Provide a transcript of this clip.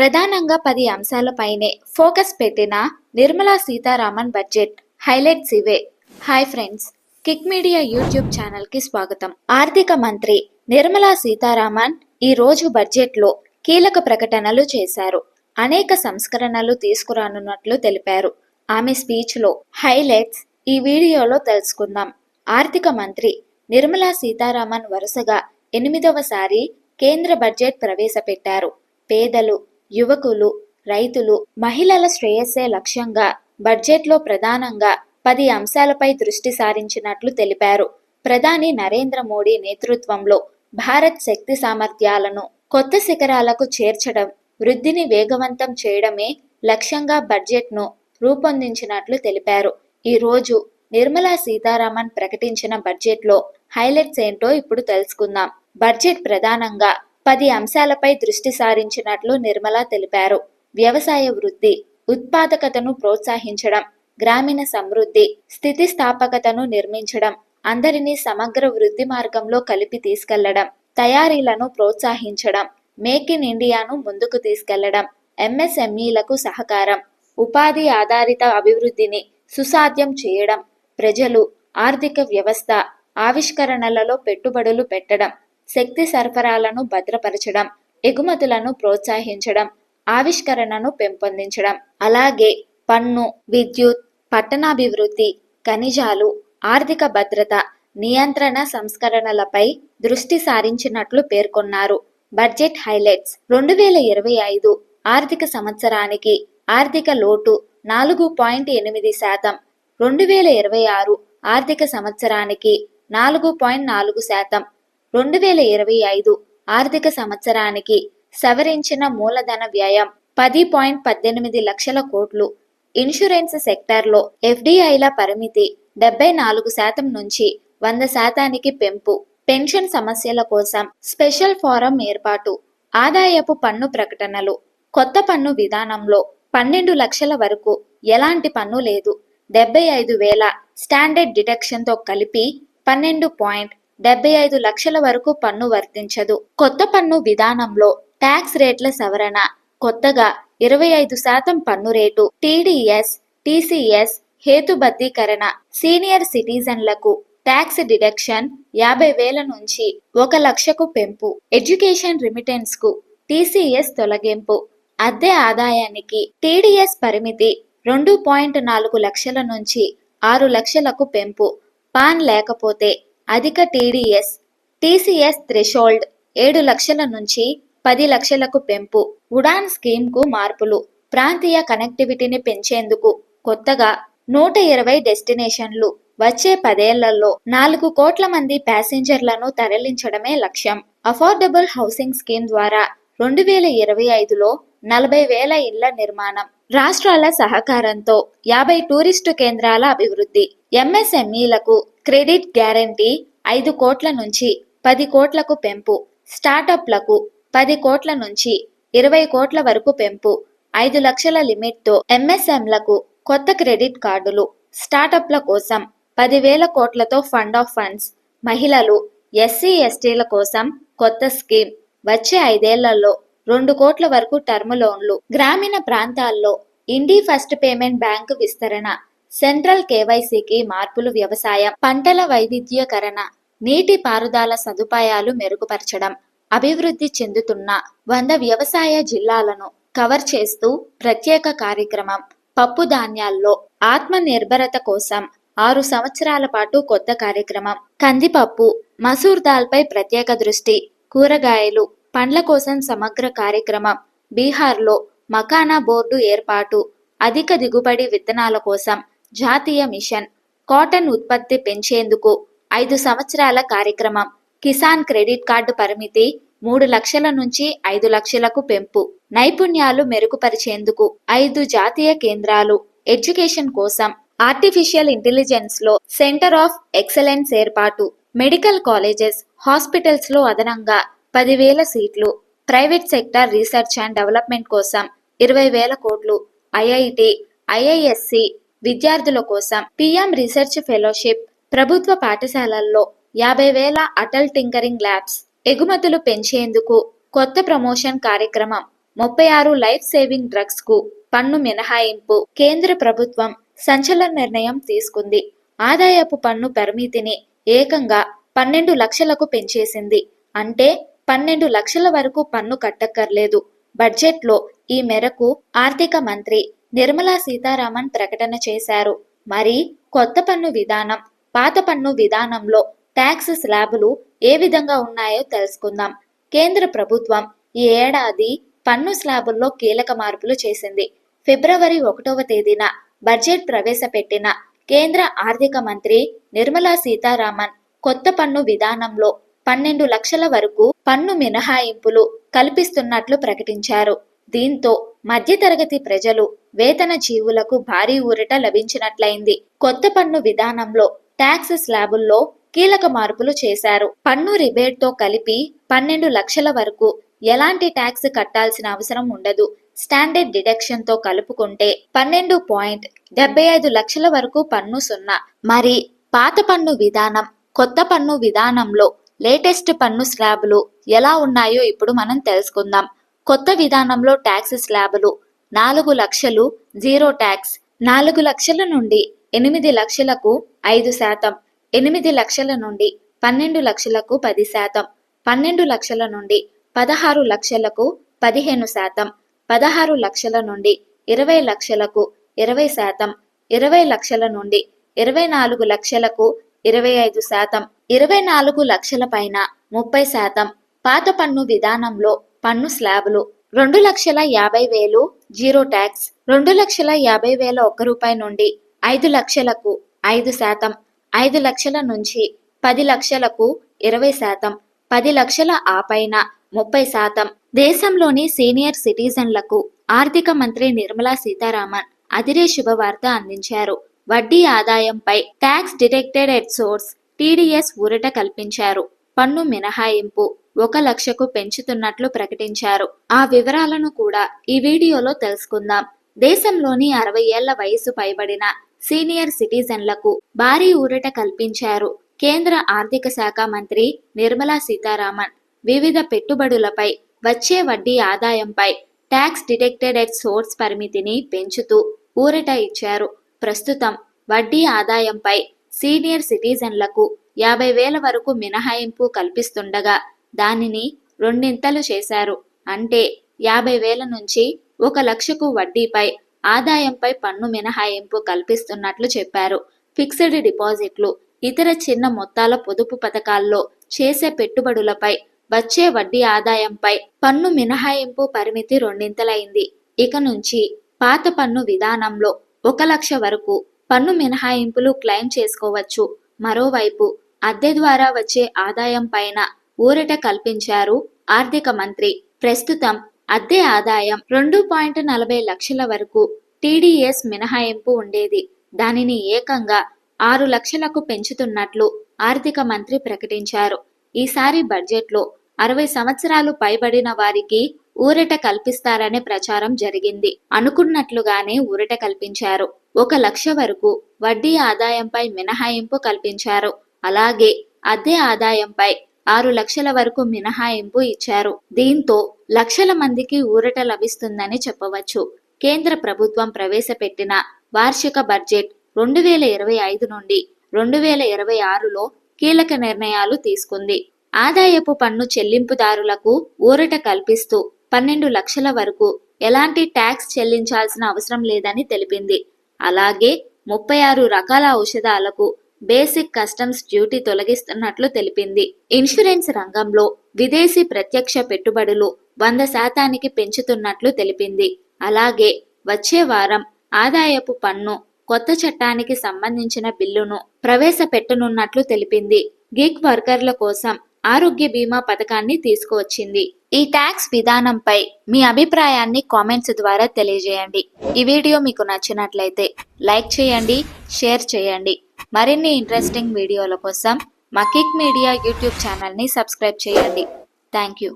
ప్రధానంగా పది అంశాలపైనే ఫోకస్ పెట్టిన నిర్మలా సీతారామన్ బడ్జెట్ హైలైట్స్ ఇవే. Hi friends Kick Media YouTube ఛానల్కి స్వాగతం. ఆర్థిక మంత్రి నిర్మలా సీతారామన్ ఈ రోజు బడ్జెట్లో కీలక ప్రకటనలు చేశారు. అనేక సంస్కరణలు తీసుకురానున్నట్లు తెలిపారు. ఆమె స్పీచ్లో హైలైట్స్ ఈ వీడియోలో తెలుసుకుందాం. ఆర్థిక మంత్రి నిర్మలా సీతారామన్ వరుసగా ఎనిమిదవసారి కేంద్ర బడ్జెట్ ప్రవేశపెట్టారు. పేదలు యువకులు రైతులు మహిళల శ్రేయస్సే లక్ష్యంగా బడ్జెట్లో ప్రధానంగా పది అంశాలపై దృష్టి సారించినట్లు తెలిపారు. ప్రధాని నరేంద్ర మోడీ నేతృత్వంలో భారత్ శక్తి సామర్థ్యాలను కొత్త శిఖరాలకు చేర్చడం వృద్ధిని వేగవంతం చేయడమే లక్ష్యంగా బడ్జెట్ను రూపొందించినట్లు తెలిపారు. ఈ రోజు నిర్మలా సీతారామన్ ప్రకటించిన బడ్జెట్లో హైలైట్స్ ఏంటో ఇప్పుడు తెలుసుకుందాం. బడ్జెట్ ప్రధానంగా పది అంశాలపై దృష్టి సారించినట్లు నిర్మలా తెలిపారు. వ్యవసాయ వృద్ధి ఉత్పాదకతను ప్రోత్సహించడం గ్రామీణ సమృద్ధి స్థితిస్థాపకతను నిర్మించడం అందరినీ సమగ్ర వృద్ధి మార్గంలో కలిపి తీసుకెళ్ళడం తయారీలను ప్రోత్సహించడం మేక్ ఇన్ ఇండియాను ముందుకు తీసుకెళ్ళడం ఎంఎస్ఎంఈలకు సహకారం ఉపాధి ఆధారిత అభివృద్ధిని సుసాధ్యం చేయడం ప్రజలు ఆర్థిక వ్యవస్థ ఆవిష్కరణలలో పెట్టుబడులు పెట్టడం శక్తి సరఫరాలను భద్రపరచడం ఎగుమతులను ప్రోత్సహించడం ఆవిష్కరణను పెంపొందించడం. అలాగే పన్ను విద్యుత్ పట్టణాభివృద్ధి ఖనిజాలు ఆర్థిక భద్రత నియంత్రణ సంస్కరణలపై దృష్టి సారించినట్లు పేర్కొన్నారు. Budget highlights. రెండు వేల ఇరవై ఐదు ఆర్థిక సంవత్సరానికి ఆర్థిక లోటు నాలుగు పాయింట్ ఎనిమిది శాతం. రెండు వేల ఇరవై ఆరు ఆర్థిక సంవత్సరానికి నాలుగు పాయింట్ నాలుగు శాతం. రెండు వేల ఇరవై ఐదు ఆర్థిక సంవత్సరానికి సవరించిన మూలధన వ్యయం పది పాయింట్ పద్దెనిమిది లక్షల కోట్లు. ఇన్సూరెన్స్ సెక్టార్లో ఎఫ్డిఐల పరిమితి డెబ్బై నాలుగు శాతం నుంచి వంద శాతానికి పెంపు. పెన్షన్ సమస్యల కోసం స్పెషల్ ఫోరం ఏర్పాటు. ఆదాయపు పన్ను ప్రకటనలు. కొత్త పన్ను విధానంలో పన్నెండు లక్షల వరకు ఎలాంటి పన్ను లేదు. డెబ్బై ఐదు వేల స్టాండర్డ్ డిటెక్షన్తో కలిపి పన్నెండు పాయింట్ డెబ్బై ఐదు లక్షల వరకు పన్ను వర్తించదు. కొత్త పన్ను విధానంలో ట్యాక్స్ రేట్ల సవరణ కొత్తగా ఇరవై ఐదు శాతం పన్ను రేటు టీడీఎస్ టీసీఎస్ హేతుబద్ధీకరణ సీనియర్ సిటిజన్లకు ట్యాక్స్ డిడక్షన్ యాభై వేల నుంచి ఒక లక్షకు పెంపు ఎడ్యుకేషన్ రిమిటెన్స్కు టీసీఎస్ తొలగింపు అద్దె ఆదాయానికి టీడీఎస్ పరిమితి రెండు పాయింట్ నాలుగు లక్షల నుంచి ఆరు లక్షలకు పెంపు పాన్ లేకపోతే అధిక టీడీఎస్ టీసీఎస్ థ్రెషోల్డ్ ఏడు లక్షల నుంచి పది లక్షలకు పెంపు. ఉడాన్ స్కీమ్కు మార్పులు. ప్రాంతీయ కనెక్టివిటీని పెంచేందుకు కొత్తగా నూట ఇరవై డెస్టినేషన్లు. వచ్చే పదేళ్ళలో నాలుగు కోట్ల మంది ప్యాసింజర్లను తరలించడమే లక్ష్యం. అఫోర్డబుల్ హౌసింగ్ స్కీమ్ ద్వారా రెండు వేల ఇరవై ఐదులో నలభై వేల ఇళ్ళ నిర్మాణం. రాష్ట్రాల సహకారంతో యాభై టూరిస్టు కేంద్రాల అభివృద్ధి. ఎంఎస్ఎంఈలకు క్రెడిట్ గ్యారంటీ ఐదు కోట్ల నుంచి పది కోట్లకు పెంపు. స్టార్టప్లకు పది కోట్ల నుంచి ఇరవై కోట్ల వరకు పెంపు. ఐదు లక్షల లిమిట్తో ఎంఎస్ఎంలకు కొత్త క్రెడిట్ కార్డులు. స్టార్టప్ల కోసం పదివేల కోట్లతో ఫండ్ ఆఫ్ ఫండ్స్. మహిళలు ఎస్సీ ఎస్టీల కోసం కొత్త స్కీమ్. వచ్చే ఐదేళ్ళలో రెండు కోట్ల వరకు టర్మ్ లోన్లు. గ్రామీణ ప్రాంతాల్లో ఇండి ఫస్ట్ పేమెంట్ బ్యాంకు విస్తరణ సెంట్రల్ కేవైసీకి మార్పులు వ్యవసాయం పంటల వైవిధ్యకరణ నీటి పారుదల సదుపాయాలు మెరుగుపరచడం అభివృద్ధి చెందుతున్న వంద వ్యవసాయ జిల్లాలను కవర్ చేస్తూ ప్రత్యేక కార్యక్రమం. పప్పు ధాన్యాల్లో ఆత్మ నిర్భరత కోసం ఆరు సంవత్సరాల పాటు కొత్త కార్యక్రమం. కందిపప్పు మసూర్ దాల్పై ప్రత్యేక దృష్టి కూరగాయలు పండ్ల కోసం సమగ్ర కార్యక్రమం. బీహార్లో మకానా బోర్డు ఏర్పాటు. అధిక దిగుబడి విత్తనాల కోసం జాతీయ మిషన్. కాటన్ ఉత్పత్తి పెంచేందుకు ఐదు సంవత్సరాల కార్యక్రమం. కిసాన్ క్రెడిట్ కార్డు పరిమితి మూడు లక్షల నుంచి ఐదు లక్షలకు పెంపు. నైపుణ్యాలు మెరుగుపరిచేందుకు ఐదు జాతీయ కేంద్రాలు. ఎడ్యుకేషన్ కోసం ఆర్టిఫిషియల్ ఇంటెలిజెన్స్లో సెంటర్ ఆఫ్ ఎక్సలెన్స్ ఏర్పాటు. మెడికల్ కాలేజెస్ హాస్పిటల్స్లో అదనంగా పదివేల సీట్లు. Private sector research and development కోసం ఇరవై వేల కోట్లు. ఐఐటి ఐఐఎస్సి విద్యార్థుల కోసం పిఎం రీసెర్చ్ ఫెలోషిప్. ప్రభుత్వ పాఠశాలల్లో యాభై వేల అటల్ టింకరింగ్ ల్యాబ్స్ ఎగుమతులు పెంచేందుకు కొత్త ప్రమోషన్ కార్యక్రమం. ముప్పై ఆరు లైఫ్ సేవింగ్ డ్రగ్స్కు పన్ను మినహాయింపు. కేంద్ర ప్రభుత్వం సంచలన నిర్ణయం తీసుకుంది. ఆదాయపు పన్ను పరిమితిని ఏకంగా పన్నెండు లక్షలకు పెంచేసింది. అంటే పన్నెండు లక్షల వరకు పన్ను కట్టక్కర్లేదు. బడ్జెట్లో ఈ మేరకు ఆర్థిక మంత్రి నిర్మలా సీతారామన్ ప్రకటన చేశారు. మరి కొత్త పన్ను విధానం పాత పన్ను విధానంలో ట్యాక్స్ స్లాబులు ఏ విధంగా ఉన్నాయో తెలుసుకుందాం. కేంద్ర ప్రభుత్వం ఈ ఏడాది పన్ను స్లాబుల్లో కీలక మార్పులు చేసింది. ఫిబ్రవరి ఒకటవ తేదీన బడ్జెట్ ప్రవేశపెట్టిన కేంద్ర ఆర్థిక మంత్రి నిర్మలా సీతారామన్ కొత్త పన్ను విధానంలో పన్నెండు లక్షల వరకు పన్ను మినహాయింపులు కల్పిస్తున్నట్లు ప్రకటించారు. దీంతో మధ్యతరగతి ప్రజలు వేతన జీవులకు భారీ ఊరట లభించినట్లయింది. కొత్త పన్ను విధానంలో ట్యాక్స్ స్లాబుల్లో కీలక మార్పులు చేశారు. పన్ను రిబేట్తో కలిపి పన్నెండు లక్షల వరకు ఎలాంటి ట్యాక్స్ కట్టాల్సిన అవసరం ఉండదు. స్టాండర్డ్ డిడక్షన్తో కలుపుకుంటే పన్నెండు పాయింట్ డెబ్బై ఐదు లక్షల వరకు పన్ను సున్నా. మరి పాత పన్ను విధానం కొత్త పన్ను విధానంలో లేటెస్ట్ పన్ను స్లాబులు ఎలా ఉన్నాయో ఇప్పుడు మనం తెలుసుకుందాం. కొత్త విధానంలో ట్యాక్స్ స్లాబులు నాలుగు లక్షలు జీరో ట్యాక్స్ నాలుగు లక్షల నుండి ఎనిమిది లక్షలకు ఐదు శాతం ఎనిమిది లక్షల నుండి పన్నెండు లక్షలకు పది శాతం పన్నెండు లక్షల నుండి పదహారు లక్షలకు పదిహేను శాతం పదహారు లక్షల నుండి ఇరవై లక్షలకు ఇరవై శాతం ఇరవై లక్షల నుండి ఇరవై నాలుగు లక్షలకు ఇరవై ఐదు శాతం ఇరవై నాలుగు లక్షల పైన ముప్పై శాతం. పాత పన్ను విధానంలో పన్ను స్లాబులు. రెండు లక్షల యాభై వేలు జీరో ట్యాక్స్. రెండు లక్షల యాభై వేల ఒక్క రూపాయి నుండి ఐదు లక్షలకు ఐదు శాతం. ఐదు లక్షల నుంచి పది లక్షలకు ఇరవై శాతం. పది లక్షల ఆ పైన ముప్పై శాతం. దేశంలోని సీనియర్ సిటిజన్లకు ఆర్థిక మంత్రి నిర్మలా సీతారామన్ అదిరే శుభవార్త అందించారు. వడ్డీ ఆదాయంపై tax detected at source TDS ఊరట కల్పించారు. పన్ను మినహాయింపు ఒక లక్షకు పెంచుతున్నట్లు ప్రకటించారు. ఆ వివరాలను కూడా ఈ వీడియోలో తెలుసుకుందాం. దేశంలోని అరవై ఏళ్ళ వయసు పైబడిన సీనియర్ సిటిజన్లకు భారీ ఊరట కల్పించారు కేంద్ర ఆర్థిక శాఖ మంత్రి నిర్మలా సీతారామన్. వివిధ పెట్టుబడులపై వచ్చే వడ్డీ ఆదాయంపై ట్యాక్స్ డిటెక్టెడ్ ఎట్ సోర్స్ పరిమితిని పెంచుతూ ఊరట ఇచ్చారు. ప్రస్తుతం వడ్డీ ఆదాయంపై సీనియర్ సిటిజన్లకు యాభై వేల వరకు మినహాయింపు కల్పిస్తుండగా దానిని రెండింతలు చేశారు. అంటే యాభై వేల నుంచి ఒక లక్షకు వడ్డీపై ఆదాయంపై పన్ను మినహాయింపు కల్పిస్తున్నట్లు చెప్పారు. ఫిక్స్డ్ డిపాజిట్లు ఇతర చిన్న మొత్తాల పొదుపు పథకాల్లో చేసే పెట్టుబడులపై వచ్చే వడ్డీ ఆదాయంపై పన్ను మినహాయింపు పరిమితి రెండింతలైంది. ఇక నుంచి పాత పన్ను విధానంలో ఒక లక్ష వరకు పన్ను మినహాయింపులు క్లెయిమ్ చేసుకోవచ్చు. మరోవైపు అద్దె ద్వారా వచ్చే ఆదాయం పైన ఊరట కల్పించారు ఆర్థిక మంత్రి. ప్రస్తుతం అద్దె ఆదాయం రెండు పాయింట్ నలభై లక్షల వరకు టీడీఎస్ మినహాయింపు ఉండేది. దానిని ఏకంగా ఆరు లక్షలకు పెంచుతున్నట్లు ఆర్థిక మంత్రి ప్రకటించారు. ఈసారి బడ్జెట్లో అరవై సంవత్సరాలు పైబడిన వారికి ఊరట కల్పిస్తారనే ప్రచారం జరిగింది. అనుకున్నట్లుగానే ఊరట కల్పించారు. ఒక లక్ష వరకు వడ్డీ ఆదాయంపై మినహాయింపు కల్పించారు. అలాగే అద్దె ఆదాయంపై ఆరు లక్షల వరకు మినహాయింపు ఇచ్చారు. దీంతో లక్షల మందికి ఊరట లభిస్తుందని చెప్పవచ్చు. కేంద్ర ప్రభుత్వం ప్రవేశపెట్టిన వార్షిక బడ్జెట్ రెండు వేల ఇరవై ఐదు నుండి రెండు వేల ఇరవై ఆరులో కీలక నిర్ణయాలు తీసుకుంది. ఆదాయపు పన్ను చెల్లింపుదారులకు ఊరట కల్పిస్తూ పన్నెండు లక్షల వరకు ఎలాంటి ట్యాక్స్ చెల్లించాల్సిన అవసరం లేదని తెలిపింది. అలాగే ముప్పై ఆరు రకాల ఔషధాలకు బేసిక్ కస్టమ్స్ డ్యూటీ తొలగిస్తున్నట్లు తెలిపింది. ఇన్సూరెన్స్ రంగంలో విదేశీ ప్రత్యక్ష పెట్టుబడులు వంద శాతానికి పెంచుతున్నట్లు తెలిపింది. అలాగే వచ్చే వారం ఆదాయపు పన్ను కొత్త చట్టానికి సంబంధించిన బిల్లును ప్రవేశపెట్టనున్నట్లు తెలిపింది. గిగ్ వర్కర్ల కోసం ఆరోగ్య బీమా పథకాన్ని తీసుకువచ్చింది. ఈ ట్యాక్స్ విధానంపై మీ అభిప్రాయాన్ని కామెంట్స్ ద్వారా తెలియజేయండి. ఈ వీడియో మీకు నచ్చినట్లయితే లైక్ చేయండి షేర్ చేయండి. మరిన్ని ఇంట్రెస్టింగ్ వీడియోల కోసం మా కిక్ మీడియా యూట్యూబ్ ఛానల్ని సబ్స్క్రైబ్ చేయండి. Thank you.